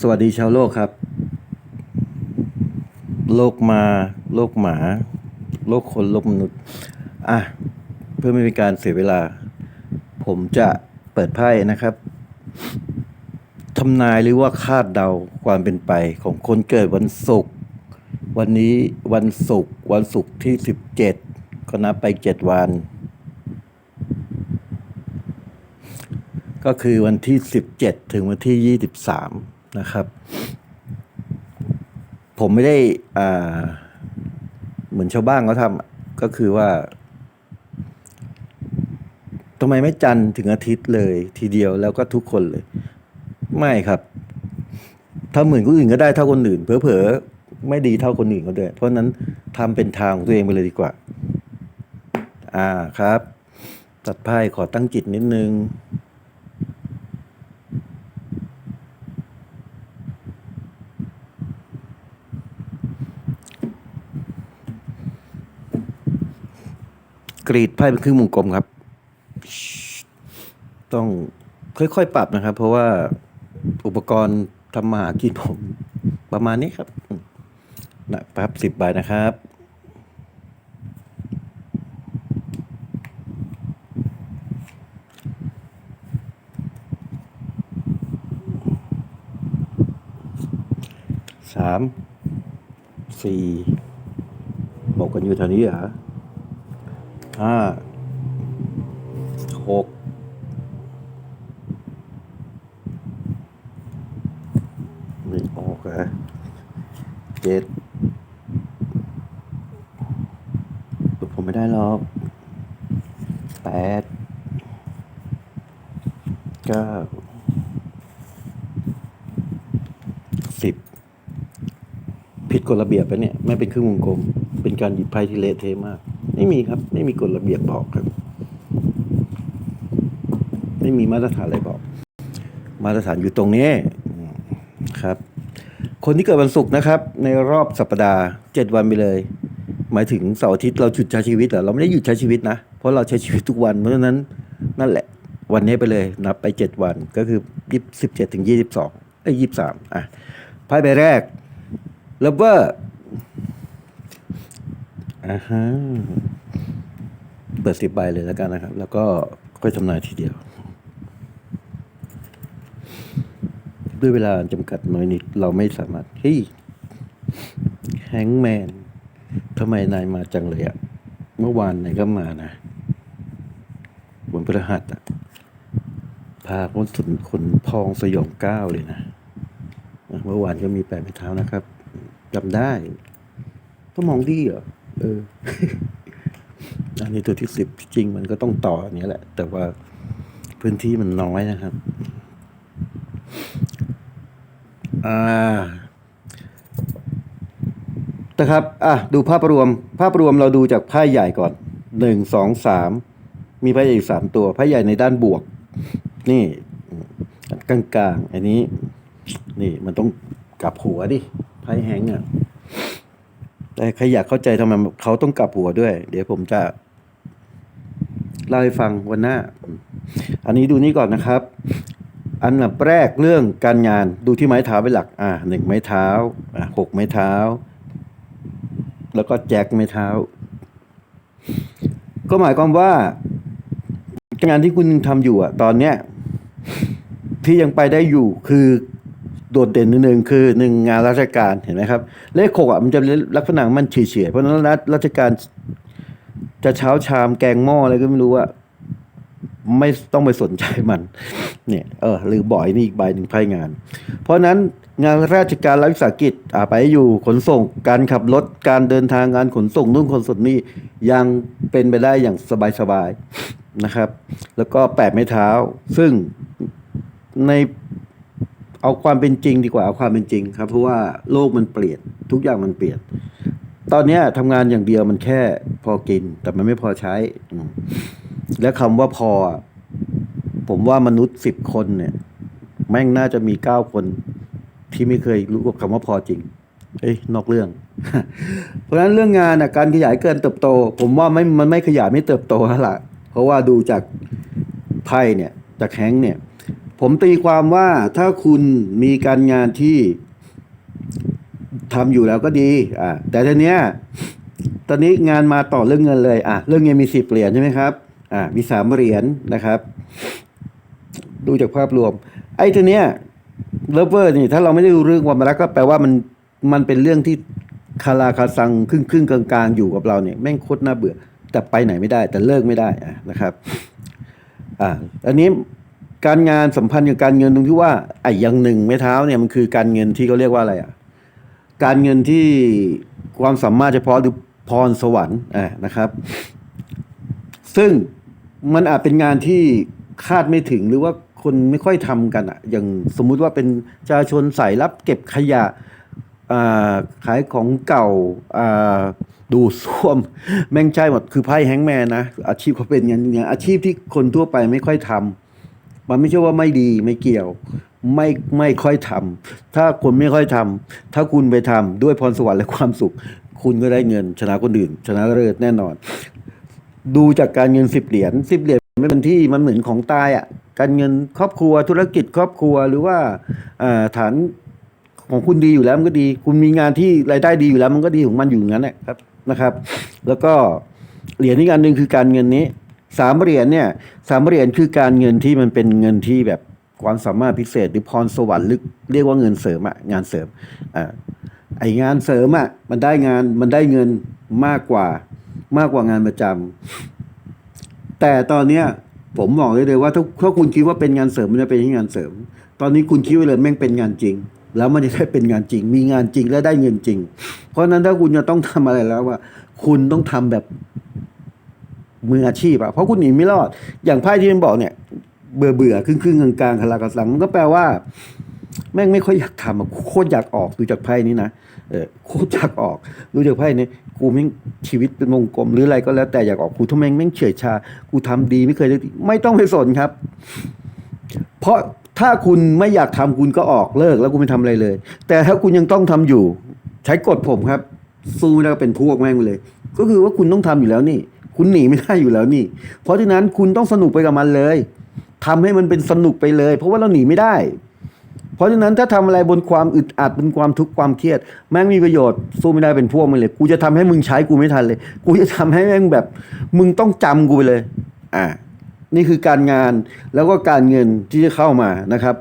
สวัสดีชาวโลกครับ โลกมา โลกหมา โลกคนโลกมนุษย์ อะ เพื่อไม่เป็นการเสียเวลา ผมจะเปิดไพ่นะครับทำนายหรือว่าคาดเดาความเป็นไปของคนเกิดวันศุกร์วันนี้วันศุกร์วันศุกร์ที่สิบเจ็ดก็นับไปเจ็ดวัน ก็คือวันที่17ถึงวันที่23 นะครับ ผมไม่ได้อ่าเหมือนชาวบ้านเขาทำก็คือว่าทำไมไม่จันทร์ถึงอาทิตย์เลยทีเดียวแล้วก็ทุกคนเลย ไม่ครับถ้าเหมือนคนอื่นก็ได้เท่าคนอื่น เผลอๆไม่ดีเท่าคนอื่นก็ได้ เพราะฉะนั้นทำเป็นทางของตัวเองไปเลยดีกว่า อ่าครับ ตัดไพ่ขอตั้งจิตนิดนึง กรีดไพ่เป็นครึ่งวงกลมครับ ต้องค่อยๆปรับนะครับ เพราะว่าอุปกรณ์ทำมาหากินผมประมาณนี้ครับนะครับสิบใบนะครับสามสี่บอกกันอยู่แถวนี้เหรอ ห้าหกไม่ออกเหรอะเจ็ดผมไม่ได้หรอกแปดเก้าสิบผิดกฎระเบียบไปเนี่ย ไม่เป็นครึ่งวงกลม เป็นการหยิบไพ่ที่เละเทะมาก ไม่มีครับ ไม่มีกฎระเบียบบอกครับ ไม่มีมาตรฐานอะไรบอก มาตรฐานอยู่ตรงนี้ครับ คนที่เกิดวันศุกร์นะครับ ในรอบสัปดาห์เจ็ดวันไปเลย หมายถึงเสาร์อาทิตย์เราหยุดใช้ชีวิตเหรอเราไม่ได้หยุดใช้ชีวิตนะเพราะเราใช้ชีวิตทุกวันเพราะฉะนั้นนั่นแหละ วันนี้ไปเลยนับไปเจ็ดวันก็คือยี่สิบเจ็ดถึงยี่สิบสองเอ้ยยี่สิบสามอะไพ่ใบแรกเลเวอร์ อ่าฮะเปิดสิบใบเลยแล้วกันนะครับ แล้วก็ค่อยทำนายทีเดียว ด้วยเวลาจำกัดน้อยนิด เราไม่สามารถเฮ้ยแฮงแมนทำไมนายมาจังเลยอะเมื่อวานนายก็มานะบนพฤหัสอะพาคนสุนคนพองสยองก้าวเลยนะ เมื่อวานก็มีแปดไม้เท้านะครับจำได้ ก็มองดีเหรอ ออ อันนี้ตัวที่สิบจริงมันก็ต้องต่ออันนี้แหละ แต่ว่าพื้นที่มันน้อยนะครับ อ่านะครับ อะ ดูภาพรวม ภาพรวมเราดูจากไพ่ใหญ่ก่อน หนึ่ง สอง สาม มีไพ่ใหญ่สามตัว ไพ่ใหญ่ในด้านบวก นี่กลางๆ อันนี้ นี่มันต้องกลับหัวดิ ไพ่แฮงอะ ใครอยากเข้าใจทำไมเขาต้องกลับหัวด้วย เดี๋ยวผมจะเล่าให้ฟังวันหน้า อันนี้ดูนี่ก่อนนะครับ อันดับแรกเรื่องการงานดูที่ไม้เท้าเป็นหลัก อ่าหนึ่งไม้เท้า อ่าหกไม้เท้า แล้วก็แจ็คไม้เท้า ก็หมายความว่า งานที่คุณทำอยู่อะ ตอนเนี้ยที่ยังไปได้อยู่คือ โดดเด่นนิดนึงคือหนึ่งงานราชการเห็นไหมครับ เลขหกอะมันจะลักษณะมันเฉียๆเพราะนั้นรัฐราชการจะเช้าชามแกงหม้ออะไรก็ไม่รู้ว่าไม่ต้องไปสนใจมัน เนี่ยเออหรือบ่อยนี่อีกใบหนึ่งไพ่งาน เพราะนั้นงานราชการรัฐวิสาหกิจอ่าไปอยู่ขนส่ง การขับรถการเดินทางงานขนส่งนู่นขนส่งนี่ยังเป็นไปได้อย่างสบายๆนะครับ แล้วก็แปดไม้เท้า ซึ่งใน เอาความเป็นจริงดีกว่าเอาความเป็นจริงครับ เพราะว่าโลกมันเปลี่ยนทุกอย่างมันเปลี่ยน ตอนนี้ทำงานอย่างเดียวมันแค่พอกิน แต่มันไม่พอใช้ และคำว่าพอ ผมว่ามนุษย์สิบคนเนี่ย แม่งน่าจะมีเก้าคนที่ไม่เคยรู้คำว่าพอจริง เอ้ยนอกเรื่อง เพราะฉะนั้นเรื่องงานน่ะการขยายเกินเติบโต ผมว่าไม่มันไม่ขยายไม่เติบโตแล้วล่ะ เพราะว่าดูจากไพ่เนี่ยจากแฮงค์เนี่ย ผมตีความว่าถ้าคุณมีการงานที่ทำอยู่แล้วก็ดีอ่าแต่ทีเนี้ยตอนนี้งานมาต่อเรื่องเงินเลยอะเรื่องเงินมีสิบเหรียญใช่ไหมครับอ่ามีสามเหรียญนะครับ ดูจากภาพรวม ไอ้ตัวเนี้ยเลเวอร์นี่ถ้าเราไม่ได้ดูเรื่องความรักก็แปลว่ามันมันเป็นเรื่องที่คาราคาซังครึ่งครึ่งๆกลางๆอยู่กับเราเนี่ยแม่งโคตรน่าเบื่อ แต่ไปไหนไม่ได้ แต่เลิกไม่ได้ะนะครับอ่าอันนี้ การงานสัมพันธ์กับการเงินตรงที่ว่าไอ้อย่างหนึ่งไม้เท้าเนี่ยมันคือการเงินที่เขาเรียกว่าอะไรอะการเงินที่ความสามารถเฉพาะหรือพรสวรรค์อ่านะครับ ซึ่งมันอาจเป็นงานที่คาดไม่ถึงหรือว่าคนไม่ค่อยทำกันอะ อย่างสมมุติว่าเป็นประชาชนสายรับเก็บขยะขายของเก่าดูส้วม แม่งใช่หมดคือไพ่แฮงแมนนะ อาชีพเขาเป็นอย่างนี้อาชีพที่คนทั่วไปไม่ค่อยทำ มันไม่ใช่ว่าไม่ดีไม่เกี่ยว ไม่ไม่ค่อยทำถ้าคนไม่ค่อยทำถ้าคุณไปทำด้วยพรสวรรค์และความสุข คุณก็ได้เงินชนะคนอื่น ชนะเลิศแน่นอน ดูจากการเงินสิบเหรียญสิบเหรียญไม่เป็นที่มันเหมือนของตายอะการเงินครอบครัวธุรกิจครอบครัวหรือว่าฐานของคุณดีอยู่แล้วมันก็ดี คุณมีงานที่รายได้ดีอยู่แล้ว มันก็ดีของมันอยู่อย่างนั้นแหละครับนะครับ แล้วก็เหรียญที่การหนึ่งคือการเงินนี้ สามเหรียญเนี่ยสามเหรียญคือการเงินที่มันเป็นเงินที่แบบความสามารถพิเศษหรือพรสวรรค์หรือเรียกว่าเงินเสริมอะงานเสริมอ่าไองานเสริมอะมันได้งานมันได้เงินมากกว่ามากกว่างานประจำแต่ตอนเนี้ยผมบอกเลยเลยว่าถ้าถ้าคุณคิดว่าเป็นงานเสริมมันจะเป็นงานเสริม ตอนนี้คุณคิดไว้เลยแม่งเป็นงานจริง แล้วมันจะได้เป็นงานจริง มีงานจริงและได้เงินจริง เพราะฉะนั้นถ้าคุณจะต้องทำอะไรแล้วว่า คุณต้องทำแบบ มืออาชีพอะเพราะคุณหนีไม่รอด อย่างไพ่ที่มันบอกเนี่ย เบื่อเบื่อครึ่งครึ่งๆกลางคลากระสังมันก็แปลว่า แม่งไม่ค่อยอยากทำอะโคตรอยากออกดูจากไพ่นี้นะเออโคตรอยากออกดูจากไพ่นี้กูแม่งชีวิตเป็นวงกลมหรืออะไรก็แล้วแต่อยากออกกูทำไมแม่งเฉยชา กูทำดีไม่เคยได้ไม่ต้องไปสนครับ เพราะถ้าคุณไม่อยากทำคุณก็ออกเลิกแล้วคุณไม่ทำอะไรเลย แต่ถ้าคุณยังต้องทำอยู่ ใช้กฎผมครับ สู้ไม่ได้ก็เป็นพวกแม่งเลย ก็คือว่าคุณต้องทำอยู่แล้วนี่ คุณหนีไม่ได้อยู่แล้วนี่ เพราะฉะนั้นคุณต้องสนุกไปกับมันเลยทำให้มันเป็นสนุกไปเลย เพราะว่าเราหนีไม่ได้ เพราะฉะนั้นถ้าทำอะไรบนความอึดอัดบนความทุกข์ความเครียด แม่งมีประโยชน์สู้ไม่ได้เป็นพวกมันเลย กูจะทำให้มึงใช้กูไม่ทันเลย กูจะทำให้แม่งแบบ มึงต้องจำกูไปเลย อ่านี่คือการงานแล้วก็การเงินที่จะเข้ามานะครับ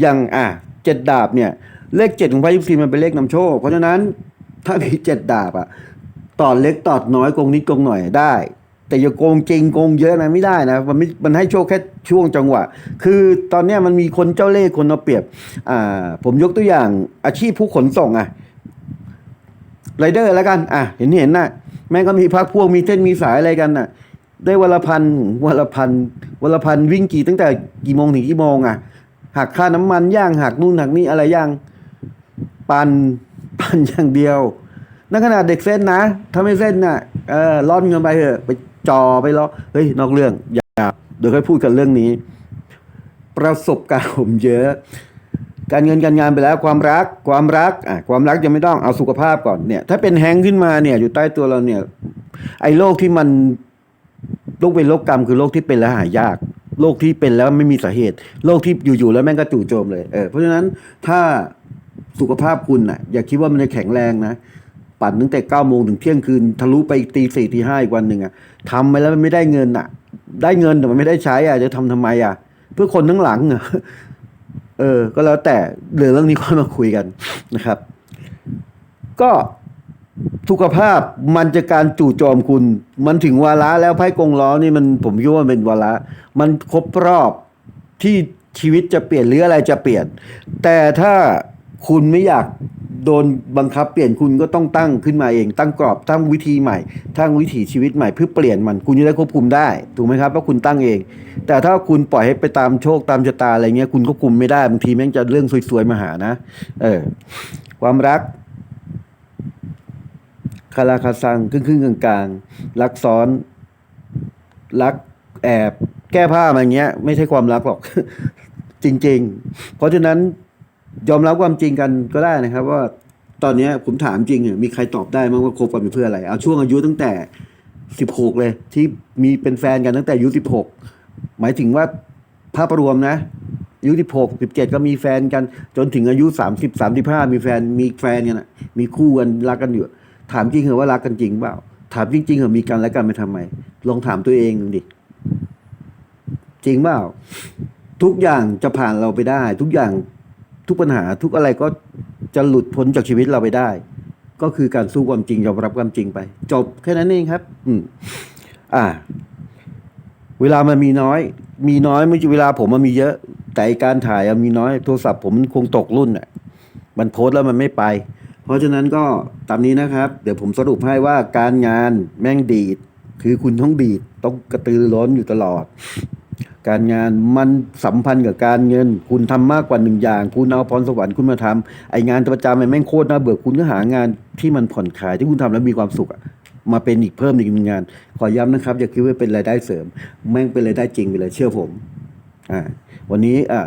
อย่างอะเจ็ดดาบเนี่ยเลขเจ็ดของไพ่ยิปซีมันเป็นเลขนำโชค เพราะฉะนั้นถ้ามีเจ็ดดาบอะตอดเล็กตอดน้อยกงนิดกงหน่อยได้ แต่อย่าโกงจริงโกงเยอะนะไม่ได้นะมันไม่มันให้โชคแค่ช่วงจังหวะ คือตอนนี้มันมีคนเจ้าเล่ห์คนเอาเปรียบอ่าผมยกตัวอย่างอาชีพผู้ขนส่งอะไรเดอร์แล้วกันอะเห็นเห็นนะแม่งก็มีพักพวกมีเส้นมีสายอะไรกันน่ะ ได้วันละพันวันละพันวันละพันวิ่งกี่ตั้งแต่กี่โมงถึงกี่โมงอะหักค่าน้ำมันย่างหักนู่นหักนี่อะไรย่างปันปันอย่างเดียวนั่นขนาดเด็กเส้นนะ ถ้าไม่เส้นน่ะเออร่อนเงินไปเถอะไป จอไปแล้อเฮ้ยนอกเรื่องอย่าเดี๋ยวค่อยพูดกันเรื่องนี้ ประสบการณ์ผมเยอะ การเงินการงานไปแล้วความรักความรักอะความรักยังไม่ต้องเอาสุขภาพก่อนเนี่ย ถ้าเป็นแฮงขึ้นมาเนี่ย อยู่ใต้ตัวเราเนี่ย ไอ้โรคที่มันโรคเป็นโรคกรรมคือโรคที่เป็นแล้วหายากโรคที่เป็นแล้วไม่มีสาเหตุโรคที่อยู่ๆแล้วแม่งก็จู่โจมเลยเออเพราะฉะนั้นถ้าสุขภาพคุณน่ะ อย่าคิดว่ามันจะแข็งแรงนะ ปั่นตั้งแต่เก้าโมงถึงเที่ยงคืนทะลุไปตีสี่ตีห้าอีกวันหนึ่งอะทำไปแล้วมันไม่ได้เงินอะ ได้เงินแต่มันไม่ได้ใช้อะจะทำทำไมอะ เพื่อคนทั้งหลังอะเออ ก็แล้วแต่เรื่องเรื่องนี้ค่อยมาคุยกันนะครับ ก็สุขภาพมันจะการจู่โจมคุณ มันถึงวาระแล้วไพ่กงล้อนี่มันผมคิดว่าเป็นวาระมันครบรอบที่ชีวิตจะเปลี่ยนหรืออะไรจะเปลี่ยน แต่ถ้า คุณไม่อยากโดนบังคับเปลี่ยนคุณก็ต้องตั้งขึ้นมาเอง ตั้งกรอบตั้งวิธีใหม่ตั้งวิถีชีวิตใหม่เพื่อเปลี่ยนมันคุณจะได้ควบคุมได้ถูกไหมครับเพราะคุณตั้งเอง แต่ถ้าคุณปล่อยให้ไปตามโชคตามชะตาอะไรเงี้ยคุณก็คุมไม่ได้บางทีแม่งจะเรื่องสวยๆมาหานะ เออ ความรักคาราคาซังครึ่งครึ่งๆกลางๆรักซ้อน รักแอบ แก้ผ้ามาอย่างเงี้ย ไม่ใช่ความรักหรอก จริง ๆ เพราะฉะนั้น ยอมรับความจริงกันก็ได้นะครับ ว่าตอนนี้ผมถามจริงอะมีใครตอบได้มั้งว่าคบกันเป็นเพื่ออะไร เอาช่วงอายุตั้งแต่สิบหกเลย ที่มีเป็นแฟนกันตั้งแต่อายุสิบหกหมายถึงว่าภาพรวมนะอายุสิบหกสิบเจ็ดก็มีแฟนกัน จนถึงอายุสามสิบสามสิบห้ามีแฟนมีแฟนกันอะมีคู่กันรักกันอยู่ ถามจริงเหรอว่ารักกันจริงเปล่า ถามจริงๆเหรอมีกันและกันไปทำไม ลองถามตัวเองดูดิจริงเปล่าทุกอย่างจะผ่านเราไปได้ ทุกอย่าง ทุกปัญหาทุกอะไรก็จะหลุดพ้นจากชีวิตเราไปได้ ก็คือการสู้ความจริงยอมรับความจริงไป จบแค่นั้นเองครับ อืม อ่า เวลามันมีน้อย มีน้อยไม่ใช่เวลาผมมันมีเยอะ แต่การถ่ายมีน้อยโทรศัพท์ผมคงตกรุ่นอะ มันโพสแล้วมันไม่ไป เพราะฉะนั้นก็ตามนี้นะครับ เดี๋ยวผมสรุปให้ว่าการงานแม่งดีด คือคุณต้องดีดต้องกระตือรือร้นอยู่ตลอด การงานมันสัมพันธ์กับการเงิน คุณทำมากกว่าหนึ่งอย่าง คุณเอาพรสวรรค์คุณมาทำไองานประจำมันแม่งโคตรน่าเบื่อคุณก็หางานที่มันผ่อนคลายที่คุณทำแล้วมีความสุขมาเป็นอีกเพิ่มอีกหนึ่งงาน ขอย้ำนะครับ อย่าคิดว่าเป็นรายได้เสริม แม่งเป็นรายได้จริงไปเลยเชื่อผมอ่าวันนี้อ่า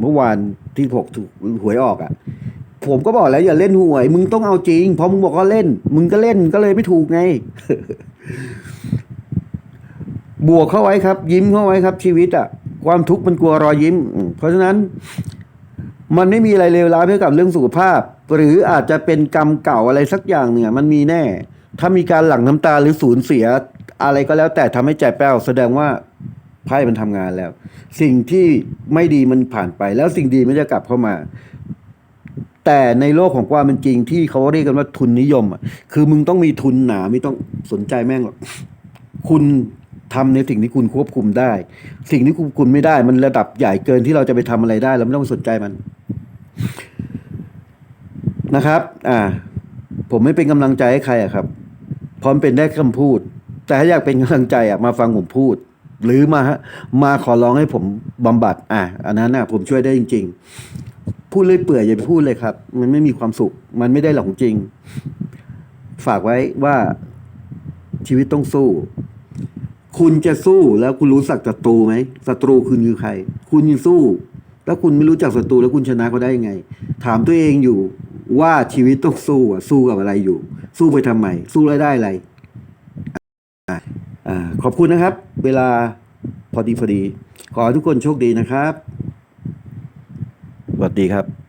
เมื่อวานที่ผมถูกหวยออกอะผมก็บอกแล้วอย่าเล่นหวย มึงต้องเอาจริงพราะมึงบอกว่าเล่น มึงก็เล่นก็เลยไม่ถูกไง บวกเข้าไว้ครับ ยิ้มเข้าไว้ครับ ชีวิตอะความทุกข์มันกลัวรอยยิ้ม เพราะฉะนั้นมันไม่มีอะไรเลวร้ายเพื่อกับเรื่องสุขภาพ หรืออาจจะเป็นกรรมเก่าอะไรสักอย่างเนี่ย มันมีแน่ ถ้ามีการหลั่งน้ำตาหรือสูญเสียอะไรก็แล้ว แต่ทำให้ใจแป้วแสดงว่าไพ่มันทำงานแล้ว สิ่งที่ไม่ดีมันผ่านไป แล้วสิ่งดีมันจะกลับเข้ามา แต่ในโลกของความเป็นจริงที่เขาเรียกกันว่าทุนนิยมอะคือมึงต้องมีทุนหนาไม่ต้องสนใจแม่งหรอกคุณ ทำในสิ่งที่คุณควบคุมได้ สิ่งที่ควบคุมไม่ได้ มันระดับใหญ่เกินที่เราจะไปทำอะไรได้เราไม่ต้องสนใจมันนะครับ อ่า ผมไม่เป็นกำลังใจให้ใครอะครับพร้อมเป็นได้คำพูด แต่ถ้าอยากเป็นกำลังใจอะมาฟังผมพูด หรือมาฮะมาขอร้องให้ผมบำบัด อะอันนั้นน่ะผมช่วยได้จริง ๆ พูดเลยเปื่อยอย่าไปพูดเลยครับ มันไม่มีความสุข มันไม่ได้หลองจริง ฝากไว้ว่าชีวิตต้องสู้ คุณจะสู้แล้วคุณรู้สักศัตรูไหมศัตรูคุณคือใคร คุณยังสู้ แล้วคุณไม่รู้จักศัตรูแล้วคุณชนะเขาได้ยังไง ถามตัวเองอยู่ว่าชีวิตต้องสู้อะสู้กับอะไรอยู่ สู้ไปทำไมสู้แล้วได้อะไรอขอบคุณนะครับ เวลาพอดีพอดี ขอทุกคนโชคดีนะครับสวัสดีครับ